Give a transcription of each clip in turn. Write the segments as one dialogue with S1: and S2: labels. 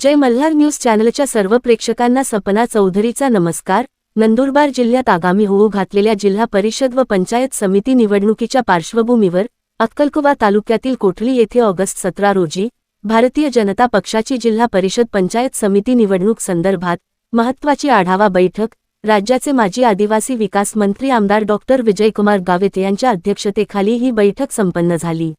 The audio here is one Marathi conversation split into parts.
S1: जय मल्हार न्यूज चॅनलच्या सर्व प्रेक्षकांना सपना चौधरीचा नमस्कार. नंदुरबार जिल्ह्यात आगामी होऊ घातलेल्या जिल्हा परिषद व पंचायत समिती निवडणुकीच्या पार्श्वभूमीवर अक्कलकुवा तालुक्यातील कोठली येथे ऑगस्ट सतरा रोजी भारतीय जनता पक्षाची जिल्हा परिषद पंचायत समिती निवडणूक संदर्भात महत्त्वाची आढावा बैठक राज्याचे माजी आदिवासी विकास मंत्री आमदार डॉक्टर विजयकुमार गावित यांच्या अध्यक्षतेखाली ही बैठक संपन्न झाली.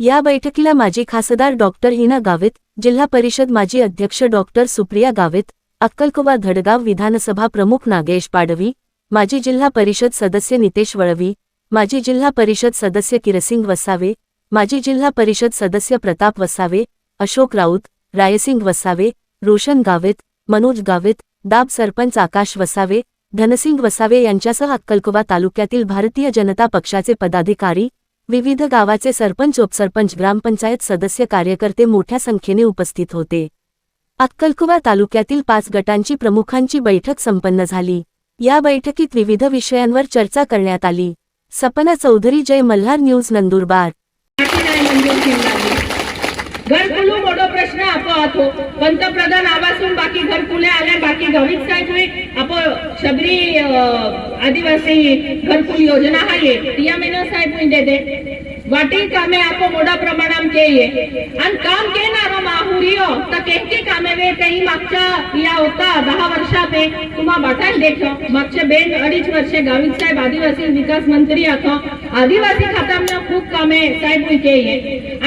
S1: या बैठकीला माजी खासदार डॉक्टर हिना गावित जिल्हा परिषद माजी अध्यक्ष डॉक्टर सुप्रिया गावित अक्कलकुवा धडगाव विधानसभा प्रमुख नागेश पाडवी माजी जिल्हा परिषद सदस्य नितेश वळवी माजी जिल्हा परिषद सदस्य किरसिंग वसावे माजी जिल्हा परिषद सदस्य प्रताप वसावे अशोक राऊत रायसिंग वसावे रोशन गावित मनोज गावित दाब सरपंच आकाश वसावे धनसिंग वसावे यांच्यासह अक्कलकुवा तालुक्यातील भारतीय जनता पक्षाचे पदाधिकारी विविध गावाचे सरपंच उपसरपंच ग्रामपंचायत सदस्य कार्यकर्ते मोठ्या संख्येने उपस्थित होते. अक्कलकुवा तालुक्यातील पाच गटांची प्रमुखांची बैठक संपन्न झाली. या बैठकीत विविध विषयांवर चर्चा करण्यात आली. सपना चौधरी जय मल्हार न्यूज नंदुरबार.
S2: घरकुलू मोठो प्रश्न आपोआप हो. पंतप्रधान आवासून बाकी घरकुले आले बाकी गणित साहेब आपो शबरी आदिवासी घरकुल योजना हाये तिया मेनो साहेब दे दे વટી કામે આપો મોડા પ્રમાણામ કેયે અને કામ કેનારો માહુરિયો તો કે કામે વે કઈ માગતા યા હોતા દહ વર્ષા પે. તુમા બટાલ દેખો માગશે બેન અઢીજ વર્ષે ગાવિત સાહેબ આદિવાસી વિકાસ મંત્રી હતો. આદિવાસી ખાતામાં ખૂબ કામે સાહેબનું કેયે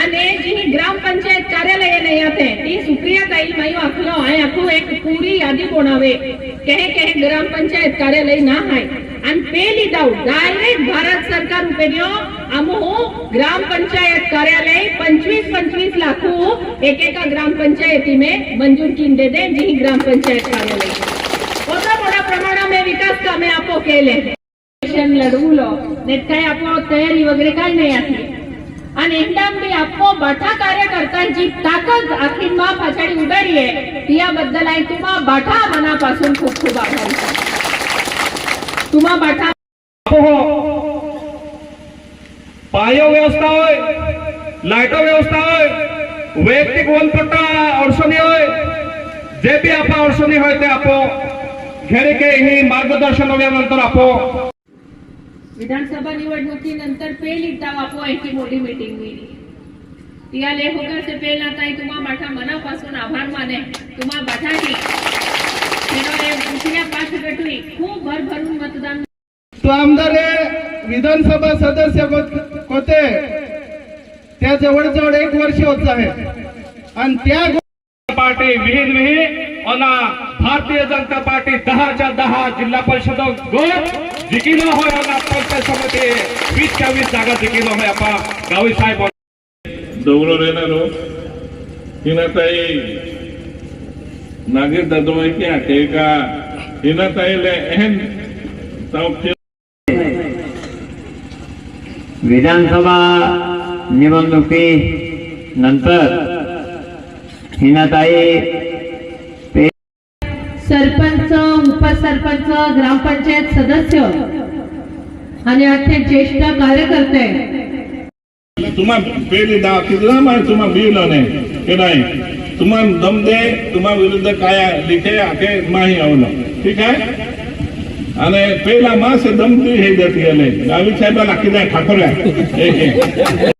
S2: અને જે ગ્રામ પંચાયત કાર્યાલય ને હતે ઈ સુપ્રિયા તાઈ મયો આખલો આ આખું એક પૂરી યાદી બનાવે કહે કે ગ્રામ પંચાયત કાર્યાલય ના હાય. અને પેલી દાવ ડાયરેક્ટ ભારત સરકાર ઉપર आमो हो, ग्रामपंचायत कार्यालय पंचवीस पंचवीस लाख एक एक ग्राम पंचायती में मंजूर किन दे दे जी ग्राम पंचायत कार्यालय। मोटा मोटा प्रमाण में विकास कामे आपो केले। इलेक्शन लढवलं नाही काय आपो तयारी वगैरे काय नाही आहे आणि एकदम मी आपो बाठा कार्यकर्त्यांची ताकद आखी मा पाचाडी उभारी आहे तियाबद्दल आहे तुम्हा बाठा मनापासून खूप खूप आभारी. तुम्हा बाठा
S3: हो, हो. પાયો વ્યવસ્થા હોય લાઇટો વ્યવસ્થા હોય વૈયક્તિક વનપટ્ટા અડચણી હોય જે બી આપા અડચણી હોય તે આપો ઘેરે કે ही मार्गदर्शन नंतर आपो
S2: विधानसभा निवडणुकीनंतर पेल इटाव आपो ऐकी मोठी मीटिंग मिळली या लेखकाचे पेल आता तुम्हा बाठा मनापासून आभार माने तुम्हा बाठाची तेनो हे दुसऱ्या पाच गटवी खूप भरभरून मतदान
S4: तो आमदार हे विधानसभा सदस्य होते. त्या जवळजवळ एक वर्ष होत आहे आणि त्या
S3: पार्टी विहीन विहीन आणि भारतीय जनता पार्टी दहाच्या दहा जिल्हा परिषद गट जिकिलो होय पंचायत समिती. वीसच्या वीस जागा जिकिलो होय आपण गावी साहेब.
S5: दौरो रेनारो हिनाताई नागीर दादोबाई की आटेका हिनाताईले एहन ताव
S6: विधानसभा निवडणुकी नंतर हिनाताई
S2: सरपंच उपसरपंच ग्रामपंचायत सदस्य आणि अख्खे ज्येष्ठ कार्यकर्ते.
S5: तुम्हा पेली दा कितला माय तुम्हा बिलो ने के नाही. तुम्हा दम दे तुम्हा विरुद्ध काय लिखे आके माही आवलो ठीक आहे? અને પેલા માસે દમતી હૈ જતી અને. ડાવી સાહેબ નાખી દે ઠાકોર